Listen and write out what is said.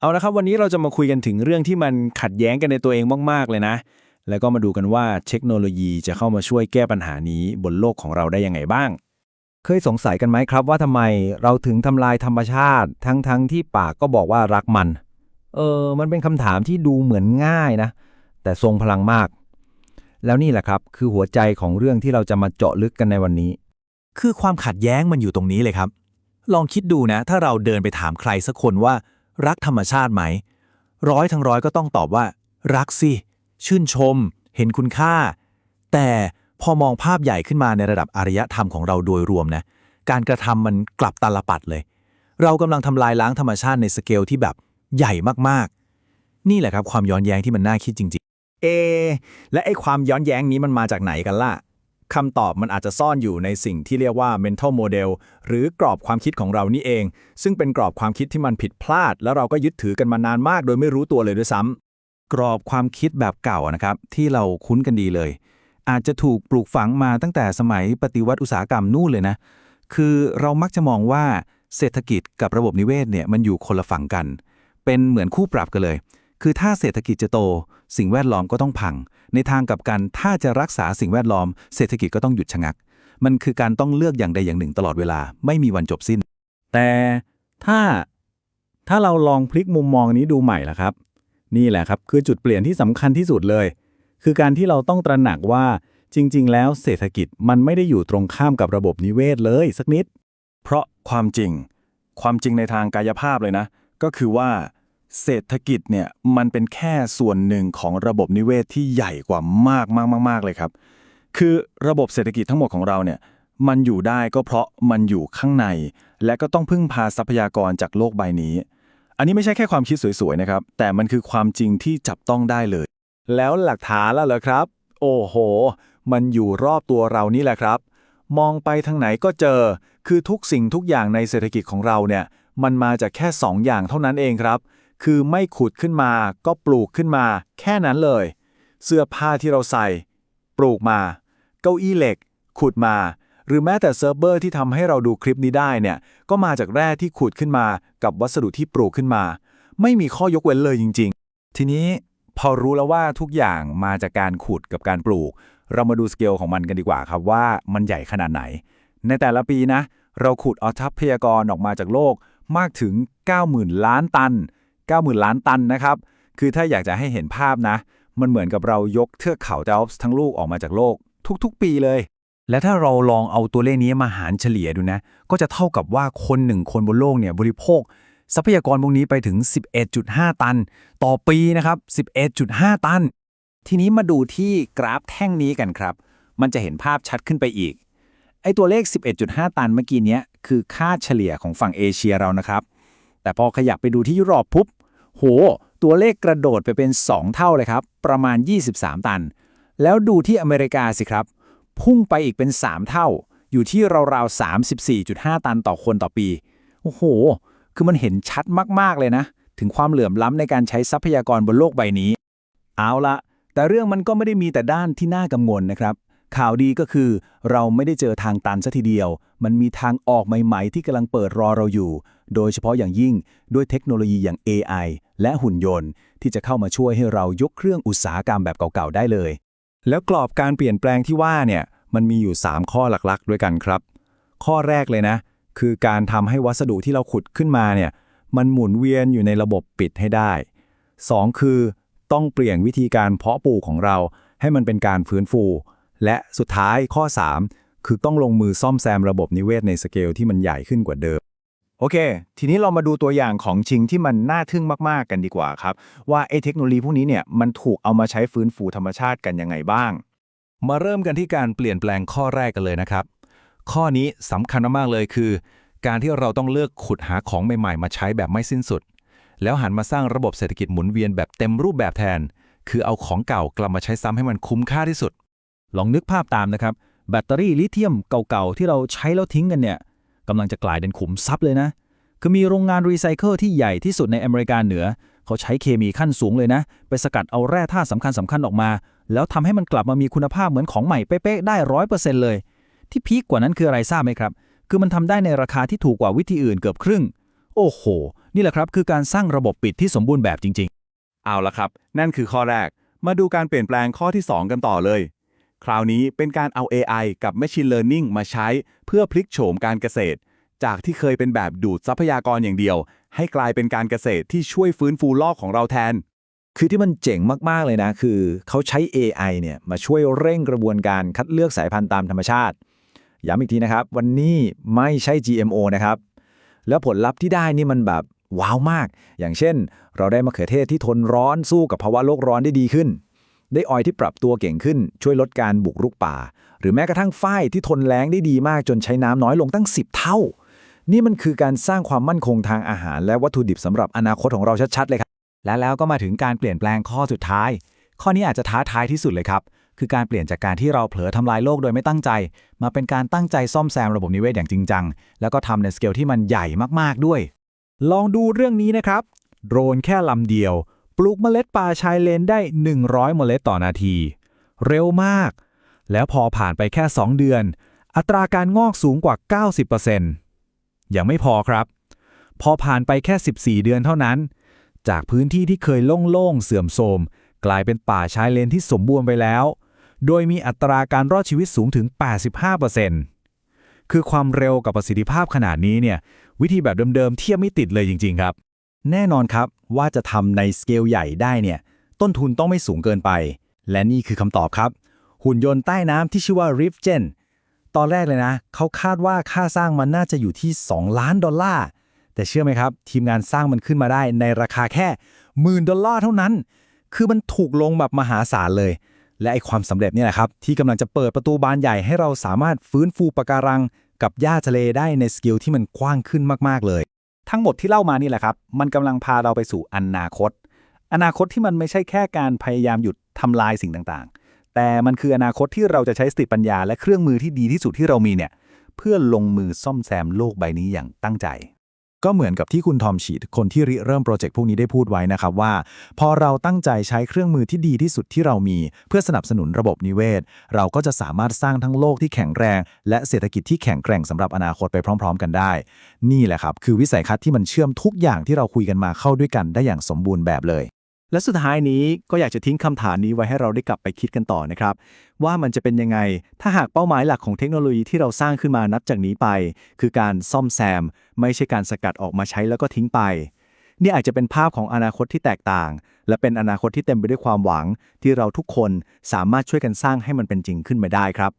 เอาละครับวันนี้เราจะมาคุยกันถึงเรื่องที่มันขัดแย้งกันในตัวเองมาก ๆ เลยนะ แล้วก็มาดูกันว่าเทคโนโลยีจะเข้ามาช่วยแก้ปัญหานี้บนโลกของเราได้ยังไงบ้าง เคยสงสัยกันไหมครับว่าทำไมเราถึงทำลายธรรมชาติ ทั้งๆทที่ปากก็บอกว่ารักมัน เออ มันเป็นคำถามที่ดูเหมือนง่ายนะ แต่ทรงพลังมาก แล้วนี่แหละครับคือหัวใจของเรื่องที่เราจะมาเจาะลึกกันในวันนี้ คือความขัดแย้งมันอยู่ตรงนี้เลยครับ ลองคิดดูนะ ถ้าเราเดินไปถามใครสักคนว่า รักธรรมชาติไหม ร้อยทั้งร้อยก็ต้องตอบว่า รักสิ ชื่นชม เห็นคุณค่า แต่พอมองภาพใหญ่ขึ้นมาในระดับอารยธรรมของเราโดยรวมนะ การกระทำมันกลับตาลปัดเลย เรากำลังทำลายล้างธรรมชาติในสเกลที่แบบใหญ่มากๆ นี่แหละครับความย้อนแย้งที่มันน่าคิดจริง ๆ เอ และไอ้ความย้อนแย้งนี้มันมาจากไหนกันล่ะ คำตอบมันอาจจะซ่อนอยู่ในสิ่งที่เรียกว่า mental model หรือกรอบความคิดของเรานี่เอง ซึ่งเป็นกรอบความคิดที่มันผิดพลาด แล้วเราก็ยึดถือกันมานานมากโดยไม่รู้ตัวเลยด้วยซ้ำกรอบความคิดแบบเก่านะครับ ที่เราคุ้นกันดีเลย อาจจะถูกปลูกฝังมาตั้งแต่สมัยปฏิวัติอุตสาหกรรมนู่นเลยนะ คือเรามักจะมองว่าเศรษฐกิจกับระบบนิเวศเนี่ยมันอยู่คนละฝั่งกัน เป็นเหมือนคู่ปรับกันเลย คือถ้าเศรษฐกิจจะโต สิ่งแวดล้อมก็ต้องพัง ในทางกับกันถ้าจะรักษาสิ่งแวดล้อม เศรษฐกิจก็ต้องหยุดชะงัก มันคือการต้องเลือกอย่างใดอย่างหนึ่งตลอดเวลาไม่มีวันจบสิ้น แต่ถ้าถ้าเราลองพลิกมุมมองนี้ดูใหม่ละครับ นี่แหละครับคือจุดเปลี่ยนที่สำคัญที่สุดเลย คือการที่เราต้องตระหนักว่าจริง ๆ แล้วเศรษฐกิจมันไม่ได้อยู่ตรงข้ามกับระบบนิเวศเลยสักนิด เพราะความจริง ความจริงในทางกายภาพเลยนะ ก็คือว่า เศรษฐกิจเนี่ยมันเป็นแค่ส่วนหนึ่งของระบบนิเวศที่ใหญ่กว่ามากมากมากเลยครับ คือระบบเศรษฐกิจทั้งหมดของเราเนี่ยมันอยู่ได้ก็เพราะมันอยู่ข้างใน และก็ต้องพึ่งพาทรัพยากรจากโลกใบนี้ อันนี้ไม่ใช่แค่ความคิดสวยๆนะครับ แต่มันคือความจริงที่จับต้องได้เลย แล้วหลักฐานล่ะเหรอครับ โอ้โห มันอยู่รอบตัวเรานี่แหละครับ มองไปทางไหนก็เจอ คือทุกสิ่งทุกอย่างในเศรษฐกิจของเราเนี่ย มันมาจากแค่สองอย่างเท่านั้นเองครับ คือไม่ขุดขึ้นมาก็ปลูกขึ้นมา แค่นั้นเลย เสื้อผ้าที่เราใส่ ปลูกมา เก้าอี้เหล็ก ขุดมา หรือแม้แต่เซิร์ฟเวอร์ที่ทำให้เราดูคลิปนี้ได้เนี่ย ก็มาจากแร่ที่ขุดขึ้นมากับวัสดุที่ปลูกขึ้นมา ไม่มีข้อยกเว้นเลยจริง ๆ ทีนี้พอรู้แล้วว่าทุกอย่างมาจากการขุดกับการปลูก เรามาดูสเกลของมันกันดีกว่าครับว่ามันใหญ่ขนาดไหน ในแต่ละปีนะ เราขุดเอาทรัพยากรออกมาจากโลกมากถึง 90,000 ล้านตัน 90,000 ล้านตันนะครับ คือถ้าอยากจะให้เห็นภาพนะ มันเหมือนกับเรายกเทือกเขาเดลส์ทั้งลูกออกมาจากโลก ทุกๆ ปีเลย และถ้าเราลองเอาตัวเลขนี้มาหารเฉลี่ยดูนะ ก็จะเท่ากับว่าคนหนึ่งคนบนโลกเนี่ยบริโภค ทรัพยากรพวกนี้ไปถึง 11.5 ตัน ต่อปีนะครับ 11.5 ตัน ทีนี้มาดูที่กราฟแท่งนี้กันครับ มันจะเห็นภาพชัดขึ้นไปอีก ไอ้ตัวเลข 11.5 ตันเมื่อกี้เนี้ยคือค่าเฉลี่ยของฝั่งเอเชียเรานะครับแต่พอขยับไปดูที่ยุโรปปุ๊บ โห ตัวเลขกระโดดไปเป็น 2 เท่าเลยครับ ประมาณ 23 ตัน แล้วดูที่อเมริกาสิครับ พุ่งไปอีกเป็น 3 เท่า อยู่ที่ราวๆ34.5 ตันต่อคนต่อปี โอ้โห คือมันเห็นชัดมากๆเลยนะ ถึงความเหลื่อมล้ำในการใช้ทรัพยากรบนโลกใบนี้ เอาละแต่เรื่องมันก็ไม่ได้มีแต่ด้านที่น่ากังวลนะครับ ข่าวดีก็คือ เราไม่ได้เจอทางตันซะทีเดียว มันมีทางออกใหม่ๆ ที่กำลังเปิดรอเราอยู่ โดยเฉพาะอย่างยิ่งด้วยเทคโนโลยีอย่าง AI และหุ่นยนต์ ที่จะเข้ามาช่วยให้เรายกเครื่องอุตสาหกรรมแบบเก่าๆ ได้เลย แล้วกรอบการเปลี่ยนแปลงที่ว่าเนี่ยมันมีอยู่ 3 ข้อหลักๆ ด้วยกันครับ ข้อแรกเลยนะ คือการทำให้วัสดุที่เราขุดขึ้นมาเนี่ยมันหมุนเวียนอยู่ในระบบปิดให้ได้ 2 คือ ต้องเปลี่ยนวิธีการเพาะปลูกของเรา ให้มันเป็นการฟื้นฟู และสุดท้ายข้อ 3 คือต้องลงมือซ่อมแซมระบบนิเวศในสเกลที่มันใหญ่ขึ้นกว่าเดิม โอเค ทีนี้เรามาดูตัวอย่างของจริงที่มันน่าทึ่งมาก ๆ กันดีกว่าครับ ว่าไอ้เทคโนโลยีพวกนี้เนี่ยมันถูกเอามาใช้ฟื้นฟูธรรมชาติกันยังไงบ้าง มาเริ่มกันที่การเปลี่ยนแปลงข้อแรกกันเลยนะครับ ข้อนี้สำคัญมากๆเลยคือ การที่เราต้องเลือกขุดหาของใหม่ ๆ มาใช้แบบไม่สิ้นสุด แล้วหันมาสร้างระบบเศรษฐกิจหมุนเวียนแบบเต็มรูปแบบแทน คือเอาของเก่ากลับมาใช้ซ้ำให้มันคุ้มค่าที่สุด ลองนึกภาพตามนะครับ แบตเตอรี่ลิเธียมเก่าๆ ที่เราใช้แล้วทิ้งกันเนี่ยกำลังจะกลายเป็นขุมทรัพย์เลยนะ คือมีโรงงานรีไซเคิลที่ใหญ่ที่สุดในอเมริกาเหนือ เขาใช้เคมีขั้นสูงเลยนะ ไปสกัดเอาแร่ธาตุสำคัญสำคัญๆออกมา แล้วทำให้มันกลับมามีคุณภาพเหมือนของใหม่เป๊ะๆได้ร้อยเปอร์เซ็นต์เลย ที่พีคกว่านั้นคืออะไรทราบไหมครับ คือมันทำได้ในราคาที่ถูกกว่าวิธีอื่นเกือบครึ่ง โอ้โห นี่แหละครับคือการสร้างระบบปิดที่สมบูรณ์แบบจริง ๆ เอาละครับ นั่นคือข้อแรก มาดูการเปลี่ยนแปลงข้อที่ 2 กันต่อเลย คราวนี้เป็นการเอา AI กับ Machine Learning มาใช้เพื่อพลิกโฉมการเกษตร จากที่เคยเป็นแบบดูดทรัพยากรอย่างเดียว ให้กลายเป็นการเกษตรที่ช่วยฟื้นฟูโลกของเราแทน คือที่มันเจ๋งมาก ๆ เลยนะ คือเขาใช้ AI เนี่ยมาช่วยเร่งกระบวนการคัดเลือกสายพันธุ์ตามธรรมชาติ ย้ำอีกทีนะครับ วันนี้ไม่ใช่ GMO นะครับ แล้วผลลัพธ์ที่ได้นี่มันแบบว้าวมาก อย่างเช่น เราได้มะเขือเทศที่ทนร้อนสู้กับภาวะโลกร้อนได้ดีขึ้น ได้ออยที่ปรับตัวเก่งขึ้น ช่วยลดการบุกรุกป่า หรือแม้กระทั่งฝ้ายที่ทนแล้งได้ดีมากจนใช้น้ำน้อยลงตั้ง 10 เท่า นี่มันคือการสร้างความมั่นคงทางอาหาร และวัตถุดิบสำหรับอนาคตของเราชัดๆเลยครับ และแล้วก็มาถึงการเปลี่ยนแปลงข้อสุดท้าย ข้อนี้อาจจะท้าทายที่สุดเลยครับ คือการเปลี่ยนจากการที่เราเผลอทำลายโลกโดยไม่ตั้งใจ มาเป็นการตั้งใจซ่อมแซมระบบนิเวศอย่างจริงจัง แล้วก็ทำในสเกลที่มันใหญ่มากๆด้วย ลองดูเรื่องนี้นะครับ โดรนแค่ลำเดียว ปลูกเมล็ดป่าชายเลนได้ 100 เมล็ดต่อนาที เร็วมาก แล้วพอผ่านไปแค่ 2 เดือน อัตราการงอกสูงกว่า 90%ยังไม่พอครับ พอผ่านไปแค่ 14 เดือนเท่านั้น จากพื้นที่ที่เคยโล่งๆเสื่อมโทรมกลายเป็นป่าชายเลนที่สมบูรณ์ไปแล้ว โดยมีอัตราการรอดชีวิตสูงถึง 85%คือความเร็วกับประสิทธิภาพขนาดนี้เนี่ย วิธีแบบเดิมๆเทียบไม่ติดเลยจริง ๆ ครับ แน่นอนครับว่าจะทำในสเกลใหญ่ได้เนี่ยต้นทุนต้องไม่สูงเกินไป และนี่คือคำตอบครับ หุ่นยนต์ใต้น้ำที่ชื่อว่า Riftgen ตอนแรกเลยนะ เขาคาดว่าค่าสร้างมันน่าจะอยู่ที่ 2 ล้านดอลลาร์ แต่เชื่อไหมครับ ทีมงานสร้างมันขึ้นมาได้ในราคาแค่หมื่นดอลลาร์เท่านั้น คือมันถูกลงแบบมหาศาลเลย และไอความสำเร็จเนี่ยแหละครับ ที่กำลังจะเปิดประตูบานใหญ่ให้เราสามารถฟื้นฟูปะการัง กับหญ้าทะเลได้ในสเกลที่มันกว้างขึ้นมากๆเลย ทั้งหมดที่เล่ามานี่แหละครับ มันกำลังพาเราไปสู่อนาคต อนาคตที่มันไม่ใช่แค่การพยายามหยุดทำลายสิ่งต่างๆ แต่มันคืออนาคตที่เราจะใช้สติปัญญาและเครื่องมือที่ดีที่สุดที่เรามีเนี่ย เพื่อลงมือซ่อมแซมโลกใบนี้อย่างตั้งใจ ก็เหมือนกับที่คุณทอมฉีดคนที่ริเริ่มโปรเจกต์พวกนี้ได้พูดไว้นะครับว่า พอเราตั้งใจใช้เครื่องมือที่ดีที่สุดที่เรามี เพื่อสนับสนุนระบบนิเวศ เราก็จะสามารถสร้างทั้งโลกที่แข็งแรง และเศรษฐกิจที่แข็งแกร่งสำหรับอนาคตไปพร้อม ๆ กันได้ นี่แหละครับคือวิสัยทัศน์ที่มันเชื่อมทุกอย่างที่เราคุยกันมาเข้าด้วยกันได้อย่างสมบูรณ์แบบเลย และสุดท้ายนี้ก็อยากจะทิ้งคำถามนี้ไว้ให้เราได้กลับไปคิดกันต่อนะครับ ว่ามันจะเป็นยังไง ถ้าหากเป้าหมายหลักของเทคโนโลยีที่เราสร้างขึ้นมานับจากนี้ไป คือการซ่อมแซม ไม่ใช่การสกัดออกมาใช้แล้วก็ทิ้งไป นี่อาจจะเป็นภาพของอนาคตที่แตกต่าง และเป็นอนาคตที่เต็มไปด้วยความหวัง ที่เราทุกคนสามารถช่วยกันสร้างให้มันเป็นจริงขึ้นมาได้ครับ